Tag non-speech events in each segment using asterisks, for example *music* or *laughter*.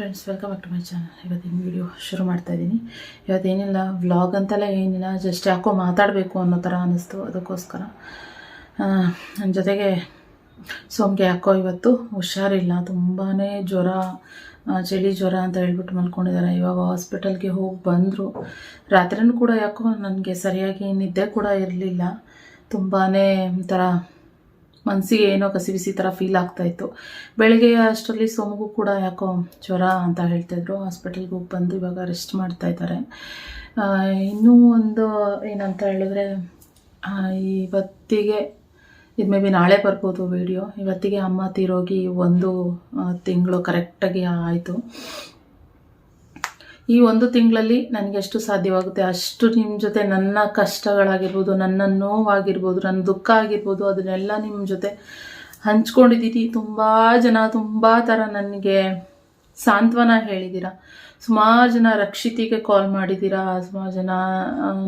Friends welcome back to my channel ಇವತ್ತಿನ video ಶುರು ಮಾಡ್ತಾ ಇದ್ದೀನಿ. ಇವತ್ತೇನಿಲ್ಲ ವ್ಲಾಗ್ ಅಂತೆಲ್ಲ ಏನಿಲ್ಲ ಜಸ್ಟ್ ಯಾಕೋ ಮಾತಾಡಬೇಕು ಅನ್ನೋ ಥರ ಅನ್ನಿಸ್ತು ಅದಕ್ಕೋಸ್ಕರ. ನನ್ನ ಜೊತೆಗೆ ಸೋಮ್ಗೆ ಯಾಕೋ ಇವತ್ತು ಹುಷಾರಿಲ್ಲ ತುಂಬಾ ಜ್ವರ ಚಳಿ ಜ್ವರ ಅಂತ ಹೇಳ್ಬಿಟ್ಟು ಮಲ್ಕೊಂಡಿದ್ದಾರೆ. ಇವಾಗ ಹಾಸ್ಪಿಟಲ್ಗೆ ಹೋಗಿ ಬಂದರು. ರಾತ್ರಿನೂ ಕೂಡ ಯಾಕೋ ನನಗೆ ಸರಿಯಾಗಿ ನಿದ್ದೆ ಕೂಡ ಇರಲಿಲ್ಲ. ತುಂಬಾ ಒಂಥರ ಮನಸ್ಸಿಗೆ ಏನೋ ಕಸಿ ಬಿಸಿ ಥರ ಫೀಲ್ ಆಗ್ತಾಯಿತ್ತು ಬೆಳಗ್ಗೆ ಅಷ್ಟರಲ್ಲಿ ಸೋಮಗೂ ಕೂಡ ಯಾಕೋ ಜ್ವರ ಅಂತ ಹೇಳ್ತಾಯಿದ್ರು ಹಾಸ್ಪಿಟಲ್ಗೆ ಹೋಗಿ ಬಂದು ಇವಾಗ ರೆಸ್ಟ್ ಮಾಡ್ತಾ ಇದ್ದಾರೆ. ಇನ್ನೂ ಒಂದು ಏನಂತ ಹೇಳಿದ್ರೆ ಇವತ್ತಿಗೆ, ಇದು ಮೇ ಬಿ ನಾಳೆ ಬರ್ಬೋದು ವಿಡಿಯೋ ಇವತ್ತಿಗೆ ಅಮ್ಮ ತೀರೋಗಿ ಒಂದು ತಿಂಗಳು ಕರೆಕ್ಟಾಗಿ ಆಯಿತು. ಈ ಒಂದು ತಿಂಗಳಲ್ಲಿ ನನಗೆಷ್ಟು ಸಾಧ್ಯವಾಗುತ್ತೆ? ಅಷ್ಟು ನಿಮ್ಮ ಜೊತೆ ನನ್ನ ಕಷ್ಟಗಳಾಗಿರ್ಬೋದು, ನನ್ನ ನೋವಾಗಿರ್ಬೋದು, ನನ್ನ ದುಃಖ ಆಗಿರ್ಬೋದು, ಅದನ್ನೆಲ್ಲ ನಿಮ್ಮ ಜೊತೆ ಹಂಚ್ಕೊಂಡಿದ್ದೀನಿ ತುಂಬ ಜನ ತುಂಬ ಥರ ನನಗೆ ಸಾಂತ್ವನ ಹೇಳಿದ್ದೀರ ಸುಮಾರು ಜನ ರಕ್ಷಿತಿಗೆ ಕಾಲ್ ಮಾಡಿದ್ದೀರಾ ಸುಮಾರು ಜನ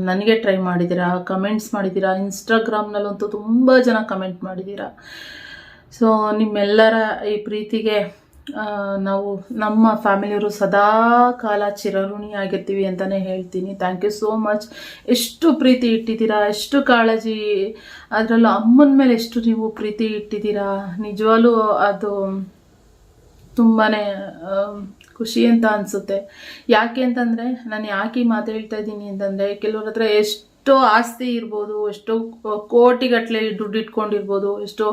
ನನಗೆ ಟ್ರೈ ಮಾಡಿದ್ದೀರಾ ಕಮೆಂಟ್ಸ್ ಮಾಡಿದ್ದೀರಾ ಇನ್ಸ್ಟಾಗ್ರಾಮ್ನಲ್ಲಂತೂ ತುಂಬ ಜನ ಕಮೆಂಟ್ ಮಾಡಿದ್ದೀರಾ ಸೊ ನಿಮ್ಮೆಲ್ಲರ ಈ ಪ್ರೀತಿಗೆ ನಾವು ನಮ್ಮ ಫ್ಯಾಮಿಲಿಯವರು ಸದಾ ಕಾಲ ಚಿರಋಣಿಯಾಗಿರ್ತೀವಿ ಅಂತಲೇ ಹೇಳ್ತೀನಿ. ಥ್ಯಾಂಕ್ ಯು ಸೋ ಮಚ್ ಎಷ್ಟು ಪ್ರೀತಿ ಇಟ್ಟಿದ್ದೀರಾ? ಎಷ್ಟು ಕಾಳಜಿ? ಅದರಲ್ಲೂ ಅಮ್ಮನ ಮೇಲೆ ಎಷ್ಟು ನೀವು ಪ್ರೀತಿ ಇಟ್ಟಿದ್ದೀರಾ? ನಿಜವಾಗ್ಲೂ ಅದು ತುಂಬಾ ಖುಷಿ ಅಂತ ಅನಿಸುತ್ತೆ. ಯಾಕೆ ಅಂತಂದರೆ, ನಾನು ಯಾಕೆ ಮಾತಾಡ್ತಾ ಮಾತು ಹೇಳ್ತಾ ಇದ್ದೀನಿ ಅಂತಂದರೆ, ಕೆಲವ್ರ ಹತ್ರ ಎಷ್ಟೋ ಆಸ್ತಿ ಇರ್ಬೋದು, ಎಷ್ಟೋ ಕೋಟಿಗಟ್ಟಲೆ ದುಡ್ಡು ಇಟ್ಕೊಂಡಿರ್ಬೋದು, ಎಷ್ಟೋ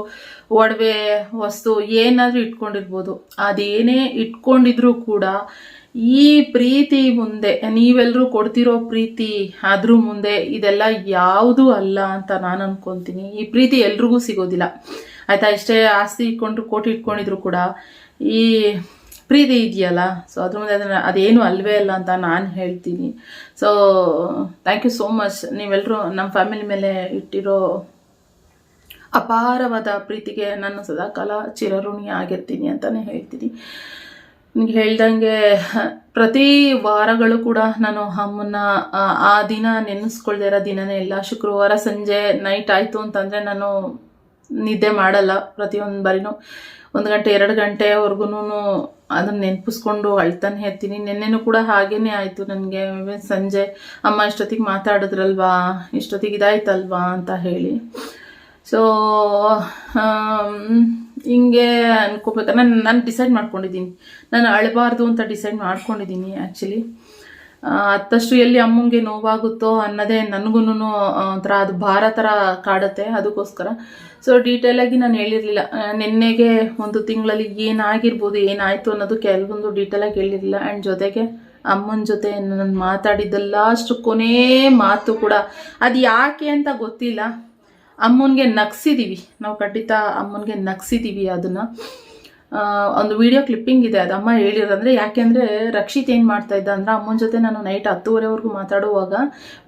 ಒಡವೆ ವಸ್ತು ಏನಾದರೂ ಇಟ್ಕೊಂಡಿರ್ಬೋದು. ಅದೇನೇ ಇಟ್ಕೊಂಡಿದ್ರೂ ಕೂಡ ಈ ಪ್ರೀತಿ ಮುಂದೆ ನೀವೆಲ್ಲರೂ ಕೊಡ್ತಿರೋ ಪ್ರೀತಿ ಅದ್ರ ಮುಂದೆ ಇದೆಲ್ಲ ಯಾವುದೂ ಅಲ್ಲ ಅಂತ ನಾನು ಅನ್ಕೊಂತೀನಿ. ಈ ಪ್ರೀತಿ ಎಲ್ರಿಗೂ ಸಿಗೋದಿಲ್ಲ. ಆಯ್ತಾ? ಎಷ್ಟೇ ಆಸ್ತಿ ಇಟ್ಕೊಂಡ್ರು ಕೋಟಿ ಇಟ್ಕೊಂಡಿದ್ರು ಕೂಡ ಈ ಪ್ರೀತಿ ಇದೆಯಲ್ಲ? ಸೊ ಅದ್ರ ಮುಂದೆ ಅದನ್ನ ಅದೇನು ಅಲ್ವೇ ಅಲ್ಲ ಅಂತ ನಾನು ಹೇಳ್ತೀನಿ. So thank you so much ನೀವೆಲ್ಲರೂ ನಮ್ಮ ಫ್ಯಾಮಿಲಿ ಮೇಲೆ ಇಟ್ಟಿರೋ ಅಪಾರವಾದ ಪ್ರೀತಿಗೆ ನಾನು ಸದಾಕಾಲ ಚಿರಋಣಿ ಆಗಿರ್ತೀನಿ ಅಂತಲೇ ಹೇಳ್ತೀನಿ. ನಿಮ್ಗೆ ಹೇಳ್ದಂಗೆ ಪ್ರತಿ ವಾರಗಳು ಕೂಡ ನಾನು ಅಮ್ಮನ್ನ ಆ, ದಿನ ನೆನೆಸ್ಕೊಳ್ದೇ ಇರೋ ದಿನನೇ ಇಲ್ಲ. ಶುಕ್ರವಾರ ಸಂಜೆ ನೈಟ್ ಆಯಿತು ಅಂತಂದರೆ ನಾನು ನಿದ್ದೆ ಮಾಡಲ್ಲ ಪ್ರತಿಯೊಂದು ಬಾರಿನೂ. ಒಂದು ಗಂಟೆ ಎರಡು ಗಂಟೆವರೆಗೂ ಅದನ್ನು ನೆನಪಿಸ್ಕೊಂಡು ಅಳ್ತಾನೆ ಇರ್ತೀನಿ. ನಿನ್ನೆನೂ ಕೂಡ ಹಾಗೇನೆ ಆಯಿತು ನನಗೆ. ಸಂಜೆ ಅಮ್ಮ ಇಷ್ಟೊತ್ತಿಗೆ ಮಾತಾಡಿದ್ರಲ್ವಾ? ಇಷ್ಟೊತ್ತಿಗೆ ಇದಾಯ್ತಲ್ವಾ ಅಂತ ಹೇಳಿ. ಸೊ ಹಿಂಗೆ ಅನ್ಕೋಬೇಕು. ನಾನು ನಾನು ಡಿಸೈಡ್ ಮಾಡ್ಕೊಂಡಿದ್ದೀನಿ. ನಾನು ಅಳಬಾರ್ದು ಅಂತ ಡಿಸೈಡ್ ಮಾಡ್ಕೊಂಡಿದ್ದೀನಿ ಆ್ಯಕ್ಚುಲಿ ಅತ್ತಷ್ಟು ಎಲ್ಲಿ ಅಮ್ಮಂಗೆ ನೋವಾಗುತ್ತೋ ಅನ್ನೋದೇ ನನಗೂ ಒಂಥರ ಅದು ಭಾರ ಥರ ಕಾಡುತ್ತೆ, ಅದಕ್ಕೋಸ್ಕರ. ಸೊ ಡೀಟೇಲಾಗಿ ನಾನು ಹೇಳಿರಲಿಲ್ಲ. ನಿನ್ನೆಗೆ ಒಂದು ತಿಂಗಳಲ್ಲಿ ಏನಾಗಿರ್ಬೋದು, ಏನಾಯಿತು ಅನ್ನೋದು ಕೆಲವೊಂದು ಡೀಟೇಲಾಗಿ ಹೇಳಿರಲಿಲ್ಲ. ಆ್ಯಂಡ್ ಜೊತೆಗೆ ಅಮ್ಮನ ಜೊತೆ ನಾನು ಮಾತಾಡಿದ್ದೆಲ್ಲ ಅಷ್ಟು ಕೊನೇ ಮಾತು ಕೂಡ, ಅದು ಯಾಕೆ ಅಂತ ಗೊತ್ತಿಲ್ಲ. ಅಮ್ಮನಿಗೆ ನಗ್ಸಿದ್ದೀವಿ ನಾವು ಖಂಡಿತ ಅಮ್ಮನಿಗೆ ನಗ್ಸಿದ್ದೀವಿ ಅದನ್ನು. ಒಂದು ವಿಡಿಯೋ ಕ್ಲಿಪ್ಪಿಂಗ್ ಇದೆ. ಅದು ಅಮ್ಮ ಹೇಳಿರೋದಂದ್ರೆ ಯಾಕೆಂದರೆ ರಕ್ಷಿತ್ ಏನು ಮಾಡ್ತಾ ಇದ್ದ ಅಂದ್ರೆ, ಅಮ್ಮನ ಜೊತೆ ನಾನು ನೈಟ್ ಹತ್ತುವರೆವರೆಗೂ ಮಾತಾಡುವಾಗ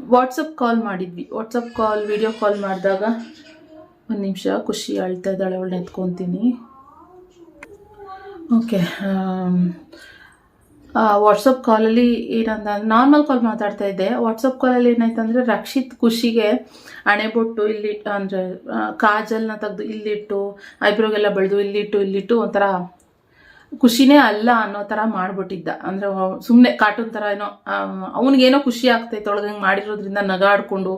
ವಾಟ್ಸಪ್ ಕಾಲ್ ಮಾಡಿದ್ವಿ. ವಾಟ್ಸಪ್ ಕಾಲ್ ವಿಡಿಯೋ ಕಾಲ್ ಮಾಡಿದಾಗ ಒಂದು ನಿಮಿಷ, ಖುಷಿ ಅಳ್ತಾ ಇದ್ದಾಳೆ, ಅವಳು ನೆತ್ಕೊತೀನಿ. ಓಕೆ ವಾಟ್ಸಪ್ ಕಾಲಲ್ಲಿ ಏನಂತ ನಾರ್ಮಲ್ ಕಾಲ್ ಮಾತಾಡ್ತಾ ಇದ್ದೆ. ವಾಟ್ಸಪ್ ಕಾಲಲ್ಲಿ ಏನಾಯ್ತು ಅಂದರೆ ರಕ್ಷಿತ್ ಖುಷಿಗೆ ಅಣೆಬೊಟ್ಟು ಇಲ್ಲಿ, ಅಂದರೆ ಕಾಜಲ್ನ ತೆಗೆದು ಇಲ್ಲಿಟ್ಟು, ಐಬ್ರೋಗೆಲ್ಲ ಬೆಳೆದು ಇಲ್ಲಿಟ್ಟು ಇಲ್ಲಿಟ್ಟು ಒಂಥರ ಖುಷಿನೇ ಅಲ್ಲ ಅನ್ನೋ ಥರ ಮಾಡ್ಬಿಟ್ಟಿದ್ದ. ಅಂದರೆ ಸುಮ್ಮನೆ ಕಾರ್ಟೂನ್ ಥರ ಏನೋ ಅವನಿಗೇನೋ ಖುಷಿ ಆಗ್ತೈತೆ ಒಳಗೆ ಮಾಡಿರೋದ್ರಿಂದ ನಗಾಡ್ಕೊಂಡು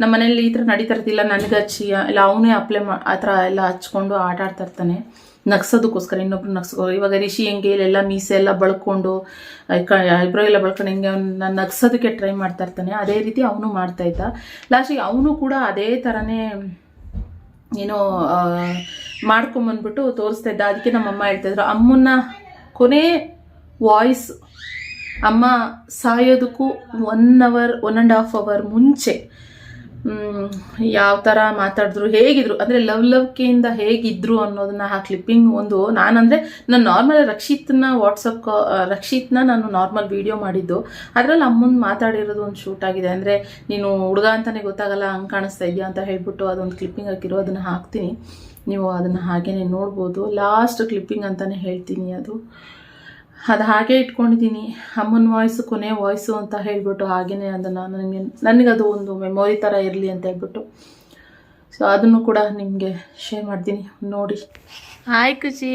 ನಮ್ಮ ಮನೇಲಿ ಈ ಥರ ನಡೀತಾ ಇರ್ತಿಲ್ಲ ನನಗೆ ಹಚ್ಚಿ ಇಲ್ಲ, ಅವನೇ ಅಪ್ಲೈ ಮಾ, ಆ ಥರ ಎಲ್ಲ ಹಚ್ಕೊಂಡು ಆಟ ಇರ್ತಾನೆ. ನಗ್ಸೋದಕ್ಕೋಸ್ಕರ, ಇನ್ನೊಬ್ರು ನಗ್ಸ್ಕೋ ಇವಾಗ ರಿಷಿ ಹೆಂಗೆ ಇಲ್ಲೆಲ್ಲ ಮೀಸೆ ಎಲ್ಲ ಬಳ್ಕೊಂಡು ಐಬ್ರೋ ಎಲ್ಲ ಬಳ್ಕೊಂಡು ಹೆಂಗೆ ಅವ್ನ ನಗ್ಸೋದಕ್ಕೆ ಟ್ರೈ ಮಾಡ್ತಾ ಇರ್ತಾನೆ, ಅದೇ ರೀತಿ ಅವನು ಮಾಡ್ತಾ ಇದ್ದ. ಲಾಸ್ಟಿಗೆ ಅವನು ಕೂಡ ಅದೇ ಥರನೇ ಏನೋ ಮಾಡ್ಕೊಂಬಂದ್ಬಿಟ್ಟು ತೋರಿಸ್ತಾ ಇದ್ದ. ಅದಕ್ಕೆ ನಮ್ಮಮ್ಮ ಹೇಳ್ತಾಯಿದ್ರು ಅಮ್ಮನ ಕೊನೆ ವಾಯ್ಸ್ ಅಮ್ಮ ಸಾಯೋದಕ್ಕೂ one hour one and half hour ಮುಂಚೆ ಯಾವ ಥರ ಮಾತಾಡಿದ್ರು, ಹೇಗಿದ್ರು, ಅಂದರೆ ಲವ್ ಲವ್ಕೆಯಿಂದ ಹೇಗಿದ್ರು ಅನ್ನೋದನ್ನ ಆ ಕ್ಲಿಪ್ಪಿಂಗ್ ಒಂದು, ನಾನಂದರೆ ನಾನು ನಾರ್ಮಲ್ ರಕ್ಷಿತ್ನ ವಾಟ್ಸಪ್ ರಕ್ಷಿತ್ನ ನಾನು ನಾರ್ಮಲ್ ವಿಡಿಯೋ ಮಾಡಿದ್ದು. ಅದರಲ್ಲಿ ಅಮ್ಮನ ಮಾತಾಡಿರೋದು ಒಂದು ಶೂಟ್ ಆಗಿದೆ. ಅಂದರೆ ನೀನು ಹುಡುಗ ಅಂತಲೇ ಗೊತ್ತಾಗಲ್ಲ, ಹಂಗೆ ಕಾಣಿಸ್ತಾ ಇದೆಯಾ ಅಂತ ಹೇಳ್ಬಿಟ್ಟು ಅದೊಂದು ಕ್ಲಿಪ್ಪಿಂಗ್ ಹಾಕಿರೋ ಅದನ್ನು ಹಾಕ್ತೀನಿ. ನೀವು ಅದನ್ನು ಹಾಗೇ ನೋಡ್ಬೋದು. ಲಾಸ್ಟ್ ಕ್ಲಿಪ್ಪಿಂಗ್ ಅಂತಲೇ ಹೇಳ್ತೀನಿ ಅದು. ಅದು ಹಾಗೆ ಇಟ್ಕೊಂಡಿದ್ದೀನಿ. ಅಮ್ಮನ ವಾಯ್ಸು ಕೊನೆ ವಾಯ್ಸು ಅಂತ ಹೇಳಿಬಿಟ್ಟು ಹಾಗೆಯೇ ಅದನ್ನು ನನಗೆ ನನಗದು ಒಂದು ಮೆಮೊರಿ ಥರ ಇರಲಿ ಅಂತ ಹೇಳ್ಬಿಟ್ಟು. ಸೊ ಅದನ್ನು ಕೂಡ ನಿಮಗೆ ಶೇರ್ ಮಾಡ್ತೀನಿ. ನೋಡಿ. ಹಾಯ್ ಖುಷಿ.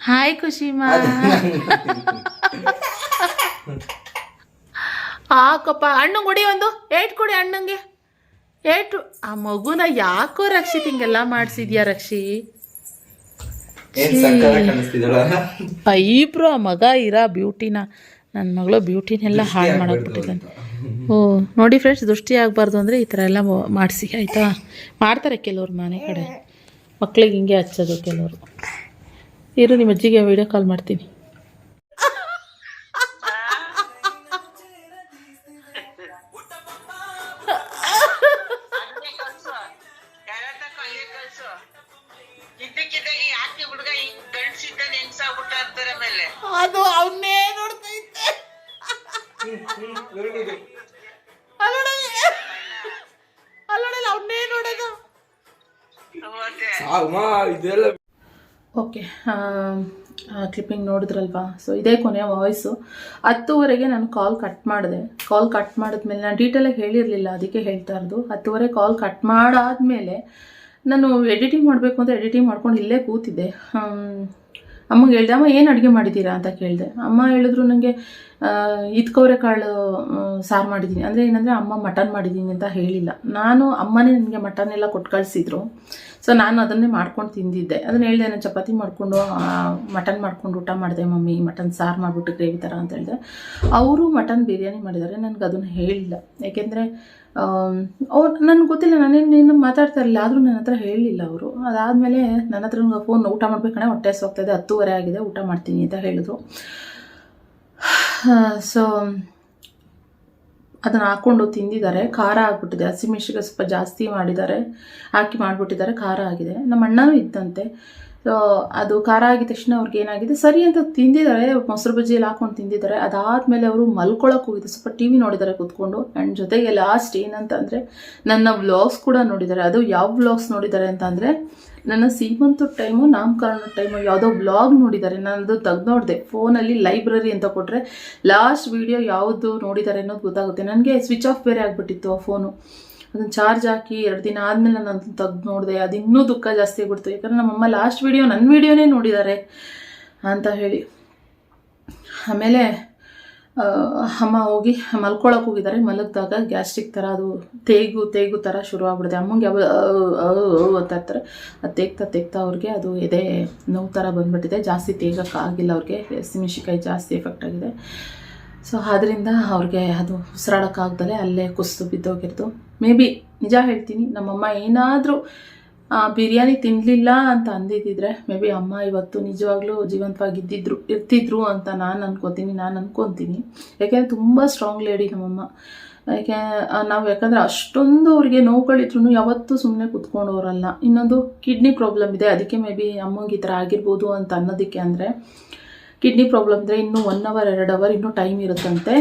ಹಾಯ್ ಖುಷಿಮಾ. ಹಾಕಪ್ಪ ಹಣ್ಣು ಕೊಡಿ ಒಂದು. ಏಟ್ ಕೊಡಿ ಅಣ್ಣಂಗೆ ಏಟು ಆ ಮಗುನ ಯಾಕೋ ರಕ್ಷಿತ್ ಹಿಂಗೆಲ್ಲ ಮಾಡಿಸಿದ್ಯಾ ರಕ್ಷಿ? ಐಬ್ರು ಆ ಮಗ ಇರ ಬ್ಯೂಟಿನ ನನ್ನ ಮಗಳು ಬ್ಯೂಟಿನೆಲ್ಲ ಹಾಳು ಮಾಡಾಕ್ಬಿಟ್ಟಿದ್ದಾನೆ ಓ ನೋಡಿ ಫ್ರೆಂಡ್ಸ್ ದೃಷ್ಟಿ ಆಗಬಾರ್ದು ಅಂದರೆ ಈ ಥರ ಎಲ್ಲ ಮಾಡಿಸಿ ಆಯಿತಾ? ಮಾಡ್ತಾರೆ ಕೆಲವ್ರು ಮನೆ ಕಡೆ. ಮಕ್ಳಿಗೆ ಹಿಂಗೆ ಹಚ್ಚೋದು ಕೆಲವರು. ಇರು ನಿಮ್ಮ ಅಜ್ಜಿಗೆ ವಿಡಿಯೋ ಕಾಲ್ ಮಾಡ್ತೀನಿ. ಇದ್ದಕ್ಕಿದ್ದಾಗ ಯಾಕೆ ಹುಡುಗ ಗಂಡ್ಸಿದ್ದಾನೆ ಹೆಂಗ್ಸಾಗ್ಬಿಟ್ಟ ಅಂತಾರೆ ಅದು ಅವನ್ನೇ ಅಲ್ಲೋಡಲ್ಲ ನೋಡೋದು. ಇದೆಲ್ಲ ಓಕೆ ಕ್ಲಿಪ್ಪಿಂಗ್ ನೋಡಿದ್ರಲ್ವಾ? ಸೊ ಇದೇ ಕೊನೆಯ ವಾಯ್ಸು ಹತ್ತುವರೆಗೆ ನಾನು ಕಾಲ್ ಕಟ್ ಮಾಡಿದೆ. ಕಾಲ್ ಕಟ್ ಮಾಡಿದ್ಮೇಲೆ ನಾನು ಡೀಟೇಲಾಗಿ ಹೇಳಿರಲಿಲ್ಲ ಅದಕ್ಕೆ ಹೇಳ್ತಾ ಇರೋದು. ಹತ್ತುವರೆ ಕಾಲ್ ಕಟ್ ಮಾಡಾದ್ಮೇಲೆ ನಾನು ಎಡಿಟಿಂಗ್ ಮಾಡಬೇಕು ಅಂತ ಎಡಿಟಿಂಗ್ ಮಾಡ್ಕೊಂಡು ಇಲ್ಲೇ ಕೂತಿದ್ದೆ. ಅಮ್ಮಗೆ ಹೇಳ್ದೆ, ಅಮ್ಮ, ಏನು ಅಡುಗೆ ಮಾಡಿದ್ದೀರಾ ಅಂತ ಕೇಳಿದೆ. ಅಮ್ಮ ಹೇಳಿದ್ರು ನನಗೆ ಕಾಳು ಸಾರು ಮಾಡಿದ್ದೀನಿ ಅಂದರೆ ಏನಂದರೆ, ಅಮ್ಮ ಮಟನ್ ಮಾಡಿದ್ದೀನಿ ಅಂತ ಹೇಳಿಲ್ಲ. ನಾನು ಅಮ್ಮನೇ ನನಗೆ ಮಟನ್ ಎಲ್ಲ ಕೊಟ್ಟು ಕಳಿಸಿದ್ರು. ಸೊ ನಾನು ಅದನ್ನೇ ಮಾಡ್ಕೊಂಡು ತಿಂದಿದ್ದೆ. ಅದನ್ನ ಹೇಳಿದೆ, ನಾನು ಚಪಾತಿ ಮಾಡಿಕೊಂಡು ಮಟನ್ ಮಾಡ್ಕೊಂಡು ಊಟ ಮಾಡಿದೆ ಮಮ್ಮಿ ಮಟನ್ ಸಾರು ಮಾಡಿಬಿಟ್ಟು ಗ್ರೇವಿ ಥರ ಅಂತ ಹೇಳಿದೆ. ಅವರು ಮಟನ್ ಬಿರಿಯಾನಿ ಮಾಡಿದ್ದಾರೆ, ನನಗೆ ಅದನ್ನು ಹೇಳಿಲ್ಲ. ಯಾಕೆಂದರೆ ಅವ್ರು ನನಗೆ ಗೊತ್ತಿಲ್ಲ ನಾನೇನು ಏನು ಮಾತಾಡ್ತಾ ಇರಲಿಲ್ಲ, ಆದರೂ ನನ್ನ ಹತ್ರ ಹೇಳಲಿಲ್ಲ ಅವರು. ಅದಾದಮೇಲೆ ನನ್ನ ಹತ್ರ ಫೋನ್ ಊಟ ಮಾಡ್ಬೇಕಂದ್ರೆ ಹೊಟ್ಟೆ ಇದೆ ಹತ್ತುವರೆ ಆಗಿದೆ, ಊಟ ಮಾಡ್ತೀನಿ ಅಂತ ಹೇಳಿದ್ರು. *sighs* ಸೊ ಅದನ್ನು ಹಾಕ್ಕೊಂಡು ತಿಂದಿದ್ದಾರೆ, ಖಾರ ಆಗಿಬಿಟ್ಟಿದೆ. ಹಸಿಮೆಣ್ಸಿಗೆ ಸ್ವಲ್ಪ ಜಾಸ್ತಿ ಮಾಡಿದ್ದಾರೆ, ಹಾಕಿ ಮಾಡಿಬಿಟ್ಟಿದ್ದಾರೆ, ಖಾರ ಆಗಿದೆ. ನಮ್ಮ ಅಣ್ಣನೂ ಇದ್ದಂತೆ. ಸೊ ಅದು ಖಾರ ಆಗಿದ ತಕ್ಷಣ ಅವ್ರಿಗೆ ಏನಾಗಿದೆ? ಸರಿ ಅಂತ ತಿಂದಿದ್ದಾರೆ, ಮೊಸರು ಬಜ್ಜಿಯಲ್ಲಿ ಹಾಕೊಂಡು ತಿಂದಿದ್ದಾರೆ. ಅದಾದಮೇಲೆ ಅವರು ಮಲ್ಕೊಳಕ್ಕೆ ಹೋಗಿದ್ದಾರೆ ಸ್ವಲ್ಪ ಟಿ ವಿ ನೋಡಿದ್ದಾರೆ ಕೂತ್ಕೊಂಡು. ಆ್ಯಂಡ್ ಜೊತೆಗೆ ಲಾಸ್ಟ್ ಏನಂತಂದರೆ, ನನ್ನ ವ್ಲಾಗ್ಸ್ ಕೂಡ ನೋಡಿದ್ದಾರೆ. ಅದು ಯಾವ ವ್ಲಾಗ್ಸ್ ನೋಡಿದ್ದಾರೆ ಅಂತಂದರೆ, ನನ್ನ ಸೀಮಂತ ಟೈಮು ನಾಮಕರಣ ಟೈಮು ಯಾವುದೋ ಬ್ಲಾಗ್ ನೋಡಿದ್ದಾರೆ. ನಾನದು ತೆಗ್ದು ನೋಡಿದೆ. ಫೋನಲ್ಲಿ ಲೈಬ್ರರಿ ಅಂತ ಕೊಟ್ಟರೆ ಲಾಸ್ಟ್ ವೀಡಿಯೋ ಯಾವುದು ನೋಡಿದ್ದಾರೆ ಅನ್ನೋದು ಗೊತ್ತಾಗುತ್ತೆ. ನನಗೆ ಸ್ವಿಚ್ ಆಫ್ ಬೇರೆ ಆಗಿಬಿಟ್ಟಿತ್ತು ಆ ಫೋನು ಅದನ್ನು ಚಾರ್ಜ್ ಹಾಕಿ ಎರಡು ದಿನ ಆದಮೇಲೆ ನಾನು ಅದನ್ನು ತೆಗ್ದು ನೋಡಿದೆ, ಅದು ಇನ್ನೂ ದುಃಖ ಜಾಸ್ತಿ ಆಗ್ಬಿಡ್ತು. ಯಾಕಂದರೆ ನಮ್ಮಮ್ಮ ಲಾಸ್ಟ್ ವಿಡಿಯೋ ನನ್ನ ವಿಡಿಯೋನೇ ನೋಡಿದ್ದಾರೆ ಅಂತ ಹೇಳಿ. ಆಮೇಲೆ ಅಮ್ಮ ಹೋಗಿ ಮಲ್ಕೊಳಕ್ಕೆ ಹೋಗಿದ್ದಾರೆ ಮಲಗಿದಾಗ ಗ್ಯಾಸ್ಟ್ರಿಕ್ ಥರ ಅದು ತೇಗು ತೇಗು ಥರ ಶುರು ಆಗ್ಬಿಡುತ್ತೆ ಅಮ್ಮಂಗೆ ಯಾವ ಅಂತ ಇರ್ತಾರೆ. ಅದು ತೇಗ್ತಾ, ತೆಗ್ತಾ ಅವ್ರಿಗೆ ಅದು ಎದೆ ನೋವು ಥರ ಬಂದ್ಬಿಟ್ಟಿದೆ. ಜಾಸ್ತಿ ತೇಗಕ್ಕಾಗಿಲ್ಲ ಅವ್ರಿಗೆ. ಹಸಿಮೆಣ್ಸಿಕಾಯಿ ಜಾಸ್ತಿ ಎಫೆಕ್ಟ್ ಆಗಿದೆ. ಸೊ ಆದ್ದರಿಂದ ಅವ್ರಿಗೆ ಅದು ಉಸಿರಾಡೋಕ್ಕಾಗ್ದಲೇ ಅಲ್ಲೇ ಕುಸಿದು ಬಿದ್ದೋಗಿರ್ತು ಮೇ ಬಿ ನಿಜ ಹೇಳ್ತೀನಿ, ನಮ್ಮಮ್ಮ ಏನಾದರೂ ಬಿರಿಯಾನಿ ತಿನ್ನಲಿಲ್ಲ ಅಂತ ಅಂದಿದ್ದಿದ್ರೆ ಮೇ ಬಿ ಅಮ್ಮ ಇವತ್ತು ನಿಜವಾಗ್ಲೂ ಜೀವಂತವಾಗಿದ್ದಿದ್ರು, ಇರ್ತಿದ್ರು ಅಂತ ನಾನು ಅನ್ಕೋತೀನಿ, ನಾನು ಅನ್ಕೊತೀನಿ. ಯಾಕೆಂದರೆ ತುಂಬ ಸ್ಟ್ರಾಂಗ್ ಲೇಡಿ ನಮ್ಮಮ್ಮ. ಯಾಕೆ ನಾವು ಯಾಕಂದರೆ ಅಷ್ಟೊಂದು ಅವ್ರಿಗೆ ನೋವುಗಳಿದ್ರು ಯಾವತ್ತೂ ಸುಮ್ಮನೆ ಕುತ್ಕೊಂಡವರಲ್ಲ ಇನ್ನೊಂದು ಕಿಡ್ನಿ ಪ್ರಾಬ್ಲಮ್ ಇದೆ, ಅದಕ್ಕೆ ಮೇ ಬಿ ಅಮ್ಮಂಗೆ ಈ ಥರ ಆಗಿರ್ಬೋದು ಅಂತ ಅನ್ನೋದಕ್ಕೆ ಅಂದರೆ ಕಿಡ್ನಿ ಪ್ರಾಬ್ಲಮ್ ಅಂದರೆ ಇನ್ನೂ ಒನ್ ಅವರ್ ಎರಡು ಅವರ್ ಇನ್ನೂ ಟೈಮ್ ಇರುತ್ತಂತೆ.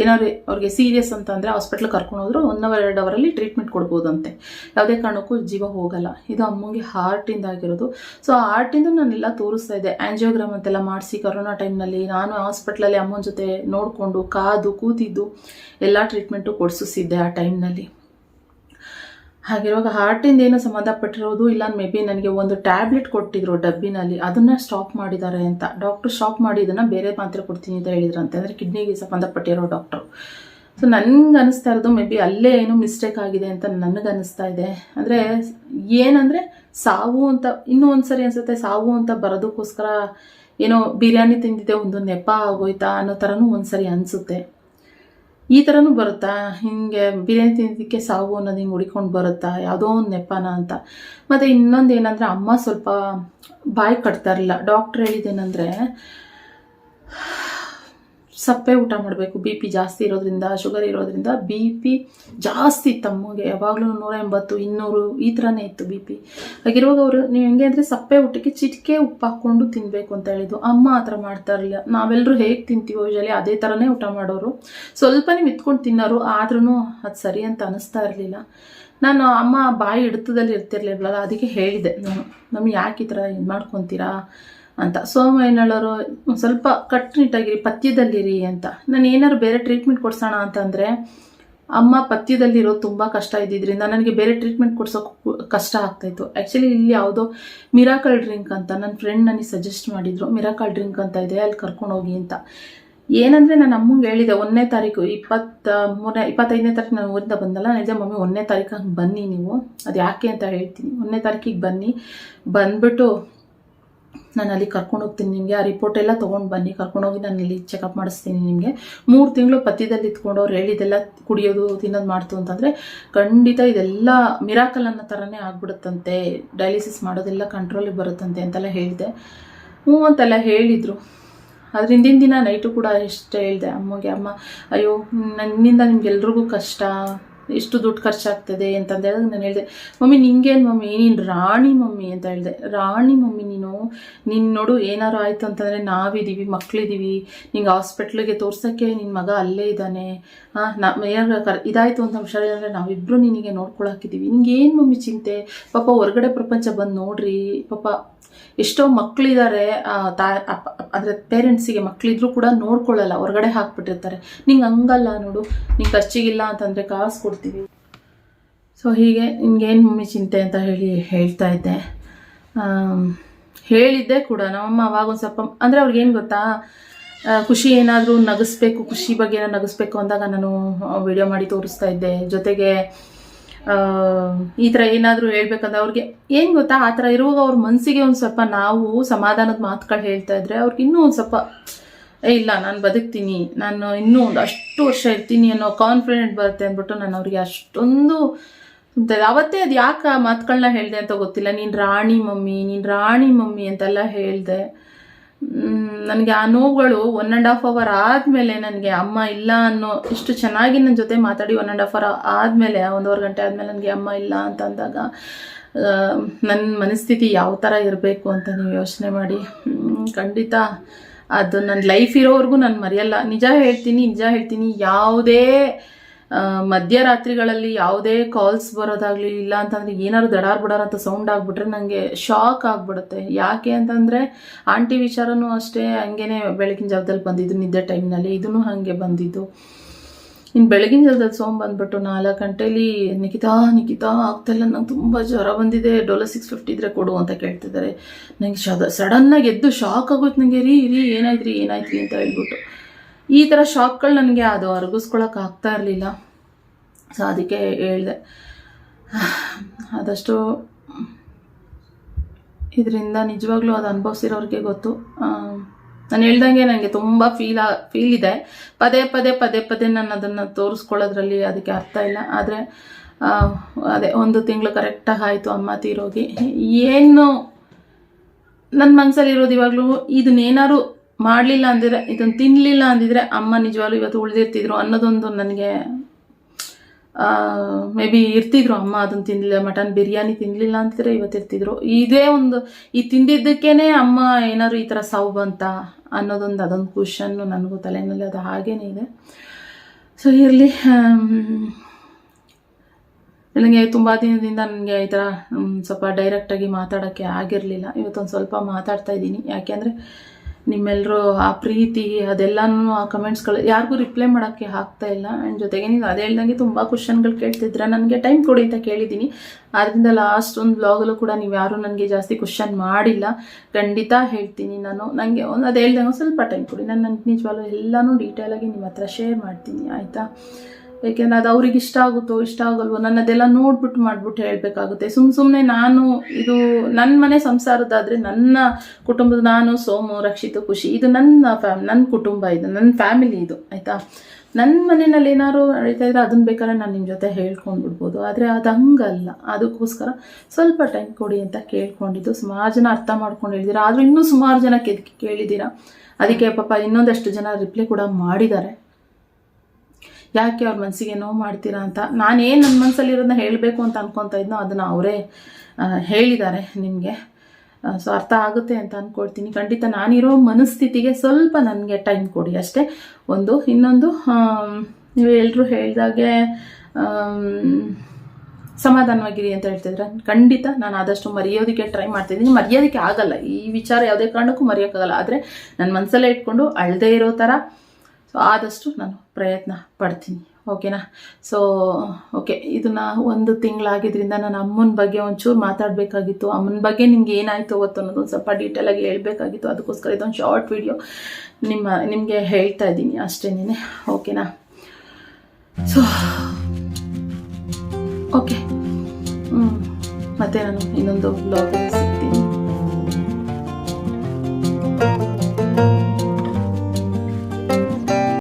ಏನಾದ್ರು ಅವ್ರಿಗೆ ಸೀರಿಯಸ್ ಅಂತ ಅಂದರೆ ಹಾಸ್ಪಿಟ್ಲಿಗೆ ಕರ್ಕೊಂಡು ಹೋದ್ರು ಒನ್ ಅವರ್ ಎರಡು ಅವರಲ್ಲಿ ಟ್ರೀಟ್ಮೆಂಟ್ ಕೊಡ್ಬೋದಂತೆ. ಯಾವುದೇ ಕಾರಣಕ್ಕೂ ಜೀವ ಹೋಗಲ್ಲ. ಇದು ಅಮ್ಮಂಗೆ ಹಾರ್ಟಿಂದ ಆಗಿರೋದು. ಸೊ ಆ ಹಾರ್ಟಿಂದ ನಾನೆಲ್ಲ ತೋರಿಸ್ತಾ ಇದ್ದೆ. ಆ್ಯಂಜಿಯೋಗ್ರಾಮ್ ಅಂತೆಲ್ಲ ಮಾಡಿಸಿ ಕರೋನಾ ಟೈಮ್ನಲ್ಲಿ ನಾನು ಹಾಸ್ಪಿಟ್ಲಲ್ಲಿ ಅಮ್ಮನ ಜೊತೆ ನೋಡಿಕೊಂಡು ಕಾದು, ಕೂತಿದ್ದು ಎಲ್ಲ ಟ್ರೀಟ್ಮೆಂಟು ಕೊಡಿಸಿದ್ದೆ ಆ ಟೈಮ್ನಲ್ಲಿ ಹಾಗಿರುವಾಗ ಹಾರ್ಟಿಂದ ಏನೋ ಸಂಬಂಧಪಟ್ಟಿರೋದು ಇಲ್ಲ ಮೇ ಬಿ ನನಗೆ ಒಂದು ಟ್ಯಾಬ್ಲೆಟ್ ಕೊಟ್ಟಿದ್ರು ಡಬ್ಬಿನಲ್ಲಿ, ಅದನ್ನ ಸ್ಟಾಪ್ ಮಾಡಿದ್ದಾರೆ ಅಂತ. ಡಾಕ್ಟರ್ ಸ್ಟಾಪ್ ಮಾಡಿ ಇದನ್ನು ಬೇರೆ ಮಾತ್ರೆ ಕೊಡ್ತೀನಿ ಅಂತ ಹೇಳಿದ್ರಂತೆ ಅಂದರೆ ಕಿಡ್ನಿಗೆ ಸಂಬಂಧಪಟ್ಟಿರೋ ಡಾಕ್ಟ್ರು ಸೊ ನನಗೆ ಅನಿಸ್ತಾ ಇರೋದು ಮೇ ಬಿ ಅಲ್ಲೇ ಏನೋ ಮಿಸ್ಟೇಕ್ ಆಗಿದೆ ಅಂತ ನನಗೆ ಅನಿಸ್ತಾ ಇದೆ. ಅಂದರೆ ಏನಂದರೆ ಸಾವು ಅಂತ, ಇನ್ನೂ ಒಂದು ಸರಿ ಅನಿಸುತ್ತೆ ಸಾವು ಅಂತ ಬರೋದಕ್ಕೋಸ್ಕರ ಏನೋ ಬಿರಿಯಾನಿ ತಿಂದಿದ್ದೆ, ಒಂದು ನೆಪ ಆಗೋಯ್ತಾ ಅನ್ನೋ ಥರನೂ ಒಂದು ಸರಿ ಅನಿಸುತ್ತೆ. ಈ ಥರನೂ ಬರುತ್ತಾ? ಹಿಂಗೆ ಬಿರಿಯಾನಿ ತಿನ್ನೋದಕ್ಕೆ ಸಾವು ಅನ್ನೋದು ಹಿಂಗೆ ಹುಡಿಕೊಂಡು ಬರುತ್ತಾ? ಯಾವುದೋ ಒಂದು ನೆಪನ ಅಂತ. ಮತ್ತು ಇನ್ನೊಂದು ಏನಂದರೆ ಅಮ್ಮ ಸ್ವಲ್ಪ ಬಾಯಿ ಕಟ್ತಾ ಇರಲಿಲ್ಲ. ಡಾಕ್ಟ್ರ್ ಹೇಳಿದ್ದೇನೆಂದರೆ ಸಪ್ಪೆ ಊಟ ಮಾಡಬೇಕು. ಬಿ ಪಿ ಜಾಸ್ತಿ ಇರೋದ್ರಿಂದ ಶುಗರ್ ಇರೋದ್ರಿಂದ ಬಿ ಪಿ ಜಾಸ್ತಿ ತಮ್ಮಗೆ ಯಾವಾಗಲೂ ನೂರ ಎಂಬತ್ತು ಇನ್ನೂರು ಈ ಥರನೇ ಇತ್ತು ಬಿ ಪಿ ಹಾಗಿರುವಾಗ ಅವರು, ನೀವು ಹೆಂಗೆ ಅಂದರೆ ಸಪ್ಪೆ ಊಟಕ್ಕೆ ಚಿಟಿಕೆ ಉಪ್ಪು ಹಾಕ್ಕೊಂಡು ತಿನ್ನಬೇಕು ಅಂತ ಹೇಳಿದ್ದು ಅಮ್ಮ ಆ ಥರ ಮಾಡ್ತಾ ಇರಲಿಲ್ಲ. ನಾವೆಲ್ಲರೂ ಹೇಗೆ ತಿಂತೀವೋ ಯೂಶಲಿ ಅದೇ ಥರನೇ ಊಟ ಮಾಡೋರು. ಸ್ವಲ್ಪನೇ ಮಿತ್ಕೊಂಡು ತಿನ್ನೋರು ಆದ್ರೂ ಅದು ಸರಿ ಅಂತ ಅನಿಸ್ತಾ ಇರಲಿಲ್ಲ. ನಾನು ಅಮ್ಮ ಬಾಯಿ ಹಿಡಿತದಲ್ಲಿ ಇರ್ತಿರ್ಲಿಲ್ವಲ್ಲ ಅದಕ್ಕೆ ಹೇಳಿದೆ. ನಾನು, ನಮ್ಗೆ ಯಾಕೆ ಈ ಥರ ಇದು ಮಾಡ್ಕೊತೀರಾ? ಅಂತ. ಸೋಮ ಏನು ಹೇಳೋರು ಒಂದ್ ಸ್ವಲ್ಪ ಕಟ್ಟುನಿಟ್ಟಾಗಿರಿ ಪಥ್ಯದಲ್ಲಿರಿ ಅಂತ. ನಾನು ಏನಾದ್ರು ಬೇರೆ ಟ್ರೀಟ್ಮೆಂಟ್ ಕೊಡ್ಸೋಣ ಅಂತಂದರೆ, ಅಮ್ಮ ಪಥ್ಯದಲ್ಲಿರೋದು ತುಂಬ ಕಷ್ಟ ಇದ್ದಿದ್ದರಿಂದ ನನಗೆ ಬೇರೆ ಟ್ರೀಟ್ಮೆಂಟ್ ಕೊಡ್ಸೋಕೆ ಕಷ್ಟ ಆಗ್ತಾಯಿತ್ತು. ಆ್ಯಕ್ಚುಲಿ ಇಲ್ಲಿ ಯಾವುದೋ ಮಿರಾಕಲ್ ಡ್ರಿಂಕ್ ಅಂತ ನನ್ನ ಫ್ರೆಂಡ್ ನನಗೆ ಸಜೆಸ್ಟ್ ಮಾಡಿದರು. ಮಿರಾಕಲ್ ಡ್ರಿಂಕ್ ಅಂತ ಇದೆ, ಅಲ್ಲಿ ಕರ್ಕೊಂಡು ಹೋಗಿ ಅಂತ. ಏನಂದರೆ ನಾನು ಅಮ್ಮಂಗೆ ಹೇಳಿದೆ, ಒಂದನೇ ತಾರೀಕು, ಇಪ್ಪತ್ತ, ಮೂರನೇ, ಇಪ್ಪತ್ತೈದನೇ ತಾರೀಕು ನಾನು ಊರಿಂದ ಬಂದಲ್ಲ ಇದೆ ಮಮ್ಮಿ, ಒಂದನೇ ತಾರೀಕು ಹಂಗೆ ಬನ್ನಿ ನೀವು. ಅದು ಯಾಕೆ ಅಂತ ಹೇಳ್ತೀನಿ. ಒಂದನೇ ತಾರೀಕಿಗೆ ಬನ್ನಿ. ಬಂದ್ಬಿಟ್ಟು ನಾನು ಅಲ್ಲಿ ಕರ್ಕೊಂಡು ಹೋಗ್ತೀನಿ ನಿಮಗೆ. ಆ ರಿಪೋರ್ಟ್ ಎಲ್ಲ ತೊಗೊಂಡು ಬನ್ನಿ. ಕರ್ಕೊಂಡೋಗಿ ನಾನು ಇಲ್ಲಿ ಚೆಕಪ್ ಮಾಡಿಸ್ತೀನಿ ನಿಮಗೆ. ಮೂರು ತಿಂಗಳು ಪಥ್ಯದಲ್ಲಿ ಇದ್ಕೊಂಡು ಅವ್ರು ಹೇಳಿದೆಲ್ಲ ಕುಡಿಯೋದು, ತಿನ್ನೋದು ಮಾಡ್ತು ಅಂತಂದರೆ ಖಂಡಿತ ಇದೆಲ್ಲ ಮಿರಾಕಲ್ ಅನ್ನೋ ಥರನೇ ಆಗ್ಬಿಡುತ್ತಂತೆ. ಡಯಾಲಿಸಿಸ್ ಮಾಡೋದೆಲ್ಲ ಕಂಟ್ರೋಲಿಗೆ ಬರುತ್ತಂತೆ ಅಂತೆಲ್ಲ ಹೇಳಿದೆ. ಹ್ಞೂ ಅಂತೆಲ್ಲ ಹೇಳಿದರು. ಅದ್ರ ದಿನ ನೈಟು ಕೂಡ ಎಷ್ಟು ಹೇಳಿದೆ. ಅಮ್ಮಗೆ, ಅಮ್ಮ, ಅಯ್ಯೋ, ನನ್ನಿಂದ ನಿಮ್ಗೆಲ್ರಿಗೂ ಕಷ್ಟ. ಎಷ್ಟು ದುಡ್ಡು ಖರ್ಚಾಗ್ತದೆ ಅಂತಂದು. ಹೇಳಿದಾಗ ನಾನು ಹೇಳಿದೆ, ಮಮ್ಮಿ, ನಿಂಗೇನು ಮಮ್ಮಿ? ನೀನು ರಾಣಿ ಮಮ್ಮಿ ಅಂತ ಹೇಳಿದೆ. ರಾಣಿ ಮಮ್ಮಿ ನೀನು? ನಿನ್ನ ನೋಡು, ಏನಾರು ಆಯಿತು ಅಂತಂದರೆ ನಾವಿದ್ದೀವಿ ಮಕ್ಕಳಿದ್ದೀವಿ ನಿಂಗೆ ಹಾಸ್ಪಿಟ್ಲಿಗೆ ತೋರ್ಸೋಕ್ಕೆ ನಿನ್ನ ಮಗ ಅಲ್ಲೇ ಇದ್ದಾನೆ. ಹಾಂ ನಮ್ಮ ಏನಾರು ಕರ್, ಇದಾಯಿತು ಅಂತ ಹುಷಾರಿಲ್ಲ ನಾವಿಬ್ಬರು ನಿನಗೆ ನೋಡ್ಕೊಳಕ್ಕಿದ್ದೀವಿ ನಿಂಗೆ ಏನು ಮಮ್ಮಿ ಚಿಂತೆ? ಪಾಪ ಹೊರಗಡೆ ಪ್ರಪಂಚ ಬಂದು ನೋಡ್ರಿ. ಪಾಪ ಎಷ್ಟೋ ಮಕ್ಕಳಿದ್ದಾರೆ ತಾ ಅಂದರೆ ಪೇರೆಂಟ್ಸಿಗೆ ಮಕ್ಕಳಿದ್ರು ಕೂಡ ನೋಡ್ಕೊಳ್ಳಲ್ಲ ಹೊರಗಡೆ ಹಾಕ್ಬಿಟ್ಟಿರ್ತಾರೆ. ನಿಂಗೆ ಹಂಗಲ್ಲ ನೋಡು. ನಿಂಗೆ ಖರ್ಚಿಗಿಲ್ಲ ಅಂತಂದರೆ ಕಾಸು ಕೊಡ್ತೀವಿ. ಸೊ ಹೀಗೆ ನಿನ್ಗೇನು ಮಮ್ಮಿ ಚಿಂತೆ ಅಂತ ಹೇಳಿ ಹೇಳ್ತಾ ಇದ್ದೆ. ಹೇಳಿದ್ದೆ ಕೂಡ. ನಮ್ಮಮ್ಮ ಅವಾಗ ಒಂದು ಸ್ವಲ್ಪ, ಅಂದರೆ ಅವ್ರಿಗೇನು ಗೊತ್ತಾ? ಖುಷಿ ಏನಾದರೂ ನಗಿಸ್ಬೇಕು, ಖುಷಿ ಬಗ್ಗೆ ಏನೋ ನಗಿಸ್ಬೇಕು ಅಂದಾಗ ನಾನು ವಿಡಿಯೋ ಮಾಡಿ ತೋರಿಸ್ತಾ ಇದ್ದೆ. ಜೊತೆಗೆ ಈ ಥರ ಏನಾದರೂ ಹೇಳ್ಬೇಕಂದ್ರೆ ಅವ್ರಿಗೆ ಏನು ಗೊತ್ತಾ? ಆ ಥರ ಇರುವಾಗ ಅವ್ರ ಮನಸ್ಸಿಗೆ ಒಂದು ಸ್ವಲ್ಪ ನಾವು ಸಮಾಧಾನದ ಮಾತುಗಳು ಹೇಳ್ತಾ ಇದ್ರೆ ಅವ್ರಿಗೆ ಇನ್ನೂ ಒಂದು ಸ್ವಲ್ಪ ಇಲ್ಲ, ನಾನು ಬದುಕ್ತೀನಿ. ನಾನು ಇನ್ನೂ ಒಂದು ಅಷ್ಟು ವರ್ಷ ಇರ್ತೀನಿ ಅನ್ನೋ ಕಾನ್ಫಿಡೆಂಟ್ ಬರುತ್ತೆ ಅಂದ್ಬಿಟ್ಟು ನಾನು ಅವ್ರಿಗೆ ಅಷ್ಟೊಂದು ಅವತ್ತೇ ಅದು ಯಾಕೆ ಮಾತುಗಳನ್ನ ಹೇಳಿದೆ ಅಂತ ಗೊತ್ತಿಲ್ಲ. ನೀನು ರಾಣಿ ಮಮ್ಮಿ, ನೀನು ರಾಣಿ ಮಮ್ಮಿ ಅಂತೆಲ್ಲ ಹೇಳಿದೆ. ನನಗೆ ಆ ನೋವುಗಳು ಒನ್ ಆ್ಯಂಡ್ ಹಾಫ್ ಅವರ್ ಆದಮೇಲೆ ನನಗೆ ಅಮ್ಮ ಇಲ್ಲ ಅನ್ನೋ ಇಷ್ಟು ಚೆನ್ನಾಗಿ ನನ್ನ ಜೊತೆ ಮಾತಾಡಿ ಒನ್ ಆ್ಯಂಡ್ ಹಾಫ್ ಅವರ್ ಆದಮೇಲೆ ಒಂದೂವರೆ ಗಂಟೆ ಆದಮೇಲೆ ನನಗೆ ಅಮ್ಮ ಇಲ್ಲ ಅಂತ ಅಂದಾಗ ನನ್ನ ಮನಸ್ಥಿತಿ ಯಾವ ಥರ ಇರಬೇಕು ಅಂತ ನೀವು ಯೋಚನೆ ಮಾಡಿ. ಖಂಡಿತ. ಅದು ನನ್ನ ಲೈಫ್ ಇರೋವರೆಗೂ ನಾನು ಮರೆಯಲ್ಲ. ನಿಜ ಹೇಳ್ತೀನಿ ನಿಜ ಹೇಳ್ತೀನಿ. ಯಾವುದೇ ಮಧ್ಯರಾತ್ರಿಗಳಲ್ಲಿ ಯಾವುದೇ ಕಾಲ್ಸ್ ಬರೋದಾಗಲಿ ಇಲ್ಲ ಅಂತಂದರೆ ಏನಾದ್ರು ದಡಾರ್ ಬಿಡಾರ ಅಂತ ಸೌಂಡ್ ಆಗಿಬಿಟ್ರೆ ನನಗೆ ಶಾಕ್ ಆಗಿಬಿಡುತ್ತೆ. ಯಾಕೆ ಅಂತಂದರೆ ಆಂಟಿ ವಿಚಾರನೂ ಅಷ್ಟೇ ಹಂಗೇನೆ ಬೆಳಗಿನ ಜಾವದಲ್ಲಿ ಬಂದಿದ್ದು, ನಿದ್ದೆ ಟೈಮ್ನಲ್ಲಿ ಇದೂ ಹಾಗೆ ಬಂದಿದ್ದು. ಇನ್ನು ಬೆಳಗಿನ ಜಲ್ದಲ್ಲಿ ಸೋಮ್ ಬಂದ್ಬಿಟ್ಟು ನಾಲ್ಕು ಗಂಟೆಲಿ ನಿಖಿತಾ ನಿಖಿತಾ ಆಗ್ತಾಯಿಲ್ಲ ನಂಗೆ ತುಂಬ ಜ್ವರ ಬಂದಿದೆ, ಡೋಲೋ ಸಿಕ್ಸ್ ಫಿಫ್ಟಿ ಇದ್ರೆ ಕೊಡು ಅಂತ ಕೇಳ್ತಿದ್ದಾರೆ. ನನಗೆ ಶದ ಸಡನ್ನಾಗಿ ಎದ್ದು ಶಾಕ್ ಆಗೋಯ್ತು ನನಗೆ ರೀ ರೀ ಏನಾಯ್ತು ರೀ ಏನಾಯ್ತು ರೀ ಅಂತ ಹೇಳ್ಬಿಟ್ಟು. ಈ ಥರ ಶಾಕ್ಗಳು ನನಗೆ ಅದು ಅರಗಿಸ್ಕೊಳಕ್ಕೆ ಆಗ್ತಾ ಇರಲಿಲ್ಲ. ಸೊ ಅದಕ್ಕೆ ಹೇಳಿದೆ. ಆದಷ್ಟು ಇದರಿಂದ ನಿಜವಾಗ್ಲೂ ಅದು ಅನುಭವಿಸಿರೋರಿಗೆ ಗೊತ್ತು. ನಾನು ಹೇಳ್ದಂಗೆ ನನಗೆ ತುಂಬ ಫೀಲ್ ಫೀಲ್ ಇದೆ. ಪದೇ ಪದೇ ಪದೇ ಪದೇ ನಾನು ಅದನ್ನು ತೋರಿಸ್ಕೊಳ್ಳೋದ್ರಲ್ಲಿ ಅದಕ್ಕೆ ಅರ್ಥ ಇಲ್ಲ. ಆದರೆ ಅದೇ, ಒಂದು ತಿಂಗಳು ಕರೆಕ್ಟಾಗಿ ಆಯಿತು ಅಮ್ಮ ತೀರೋಗಿ. ಏನು ನನ್ನ ಮನಸ್ಸಲ್ಲಿ ಇರೋದು ಇವಾಗಲೂ ಇದನ್ನೇನಾದ್ರು ಮಾಡಲಿಲ್ಲ ಅಂದಿದ್ರೆ ಇದನ್ನು ತಿನ್ನಲಿಲ್ಲ ಅಂದಿದ್ರೆ ಅಮ್ಮ ನಿಜವಾಗ್ಲೂ ಇವತ್ತು ಉಳಿದಿರ್ತಿದ್ರು ಅನ್ನೋದೊಂದು ನನಗೆ ಮೇ ಬಿ ಇರ್ತಿದ್ರು ಅಮ್ಮ ಅದನ್ನು ತಿನ್ನಲಿಲ್ಲ ಮಟನ್ ಬಿರಿಯಾನಿ ತಿನ್ನಲಿಲ್ಲ ಅಂತಿದ್ರೆ ಇವತ್ತು ಇರ್ತಿದ್ರು. ಇದೇ ಒಂದು, ಈ ತಿಂದಿದ್ದಕ್ಕೇನೆ ಅಮ್ಮ ಏನಾದ್ರು ಈ ಥರ ಸಾವು ಬಂತ ಅನ್ನೋದೊಂದು, ಅದೊಂದು ಕ್ವಶನ್ನು ನನಗೂ ತಲೆನಲ್ಲಿ ಅದು ಹಾಗೇನೇ ಇದೆ. ಸೊ ಇರಲಿ ನನಗೆ ತುಂಬ ದಿನದಿಂದ ನನಗೆ ಈ ಥರ ಸ್ವಲ್ಪ ಡೈರೆಕ್ಟಾಗಿ ಮಾತಾಡೋಕ್ಕೆ ಆಗಿರಲಿಲ್ಲ. ಇವತ್ತೊಂದು ಸ್ವಲ್ಪ ಮಾತಾಡ್ತಾ ಇದ್ದೀನಿ. ಯಾಕೆಂದರೆ ನಿಮ್ಮೆಲ್ಲರೂ ಆ ಪ್ರೀತಿ ಅದೆಲ್ಲನೂ ಆ ಕಮೆಂಟ್ಸ್ಗಳು ಯಾರಿಗೂ ರಿಪ್ಲೈ ಮಾಡೋಕ್ಕೆ ಆಗ್ತಾ ಇಲ್ಲ. ಆ್ಯಂಡ್ ಜೊತೆಗೆ ನೀವು ಅದೇ ಹೇಳ್ದಂಗೆ ತುಂಬ ಕ್ವಶನ್ಗಳು ಕೇಳ್ತಿದ್ರೆ ನನಗೆ ಟೈಮ್ ಕೊಡಿ ಅಂತ ಕೇಳಿದ್ದೀನಿ. ಆದ್ದರಿಂದ ಲಾಸ್ಟ್ ಒಂದು ಬ್ಲಾಗಲ್ಲೂ ಕೂಡ ನೀವು ಯಾರೂ ನನಗೆ ಜಾಸ್ತಿ ಕ್ವಶನ್ ಮಾಡಿಲ್ಲ. ಖಂಡಿತ ಹೇಳ್ತೀನಿ ನಾನು. ನನಗೆ ಒಂದು ಅದೇ ಹೇಳ್ದಂಗೆ ಸ್ವಲ್ಪ ಟೈಮ್ ಕೊಡಿ. ನಾನು ನನಗೆ ನಿಜವಾಗ್ಲೂ ಎಲ್ಲನೂ ಡೀಟೇಲಾಗಿ ನಿಮ್ಮ ಹತ್ರ ಶೇರ್ ಮಾಡ್ತೀನಿ. ಆಯಿತಾ? ಯಾಕೆಂದ್ರೆ ಅದು ಅವ್ರಿಗೆ ಇಷ್ಟ ಆಗುತ್ತೋ ಇಷ್ಟ ಆಗಲ್ವೋ ನನ್ನದೆಲ್ಲ ನೋಡ್ಬಿಟ್ಟು ಮಾಡ್ಬಿಟ್ಟು ಹೇಳಬೇಕಾಗುತ್ತೆ. ಸುಮ್ ಸುಮ್ಮನೆ ನಾನು ಇದು ನನ್ನ ಮನೆ ಸಂಸಾರದಾದ್ರೆ ನನ್ನ ಕುಟುಂಬದ ನಾನು, ಸೋಮು, ರಕ್ಷಿತ, ಖುಷಿ, ಇದು ನನ್ನ ಫ್ಯಾಮ್ ನನ್ನ ಕುಟುಂಬ ಇದು ನನ್ನ ಫ್ಯಾಮಿಲಿ ಇದು, ಆಯಿತಾ? ನನ್ನ ಮನೆಯಲ್ಲಿ ಏನಾದ್ರು ನಡೀತಾ ಇದ್ರೆ ಅದನ್ನ ಬೇಕಾದ್ರೆ ನಾನು ನಿಮ್ಮ ಜೊತೆ ಹೇಳ್ಕೊಂಡ್ಬಿಡ್ಬೋದು. ಆದರೆ ಅದು ಹಂಗಲ್ಲ. ಅದಕ್ಕೋಸ್ಕರ ಸ್ವಲ್ಪ ಟೈಮ್ ಕೊಡಿ ಅಂತ ಕೇಳ್ಕೊಂಡಿದ್ದು. ಸುಮಾರು ಜನ ಅರ್ಥ ಮಾಡ್ಕೊಂಡು ಹೇಳಿದ್ದೀರಾ ಆದರೂ ಇನ್ನೂ ಸುಮಾರು ಜನ ಕೇಳಿದ್ದೀರಾ ಅದಕ್ಕೆ ಪಾಪ ಇನ್ನೊಂದಷ್ಟು ಜನ ರಿಪ್ಲೈ ಕೂಡ ಮಾಡಿದ್ದಾರೆ. ಯಾಕೆ ಅವ್ರ ಮನಸ್ಸಿಗೆ ನೋವು ಮಾಡ್ತೀರಾ ಅಂತ? ನಾನೇನು ನನ್ನ ಮನಸ್ಸಲ್ಲಿರೋದನ್ನ ಹೇಳಬೇಕು ಅಂತ ಅನ್ಕೊತಾ ಇದ್ನೋ ಅದನ್ನು ಅವರೇ ಹೇಳಿದ್ದಾರೆ ನಿಮಗೆ. ಸೊ ಅರ್ಥ ಆಗುತ್ತೆ ಅಂತ ಅಂದ್ಕೊಳ್ತೀನಿ ಖಂಡಿತ ನಾನಿರೋ ಮನಸ್ಥಿತಿಗೆ ಸ್ವಲ್ಪ ನನಗೆ ಟೈಮ್ ಕೊಡಿ ಅಷ್ಟೇ. ಒಂದು, ಇನ್ನೊಂದು ನೀವು ಎಲ್ಲರೂ ಹೇಳಿದಾಗೆ ಸಮಾಧಾನವಾಗಿರಿ ಅಂತ ಹೇಳ್ತಿದ್ರೆ ಖಂಡಿತ ನಾನು ಆದಷ್ಟು ಮರೆಯೋದಕ್ಕೆ ಟ್ರೈ ಮಾಡ್ತಿದ್ದೀನಿ ಮರೆಯೋದಕ್ಕೆ ಆಗಲ್ಲ. ಈ ವಿಚಾರ ಯಾವುದೇ ಕಾರಣಕ್ಕೂ ಮರೆಯೋಕ್ಕಾಗಲ್ಲ ಆದರೆ ನನ್ನ ಮನಸ್ಸಲ್ಲೇ ಇಟ್ಕೊಂಡು ಅಳದೇ ಇರೋ ಥರ ಸೊ ಆದಷ್ಟು ನಾನು ಪ್ರಯತ್ನ ಪಡ್ತೀನಿ. ಓಕೆನಾ ಸೊ ಓಕೆ ಇದನ್ನ ಒಂದು ತಿಂಗಳಾಗಿದ್ದರಿಂದ ನಾನು ಅಮ್ಮನ ಬಗ್ಗೆ ಒಂಚೂರು ಮಾತಾಡಬೇಕಾಗಿತ್ತು. ಅಮ್ಮನ ಬಗ್ಗೆ ನಿಮ್ಗೆ ಏನಾಯಿತು ಗೊತ್ತು ಅನ್ನೋದು ಸ್ವಲ್ಪ ಡೀಟೇಲಾಗಿ ಹೇಳಬೇಕಾಗಿತ್ತು. ಅದಕ್ಕೋಸ್ಕರ ಇದೊಂದು ಶಾರ್ಟ್ ವಿಡಿಯೋ ನಿಮ್ಮ, ನಿಮಗೆ ಹೇಳ್ತಾ ಇದ್ದೀನಿ ಅಷ್ಟೇನೇ ಓಕೆನಾ ಸೊ ಓಕೆ ಹ್ಞೂ ಮತ್ತೆ ನಾನು ಇನ್ನೊಂದು ಬ್ಲಾಗ್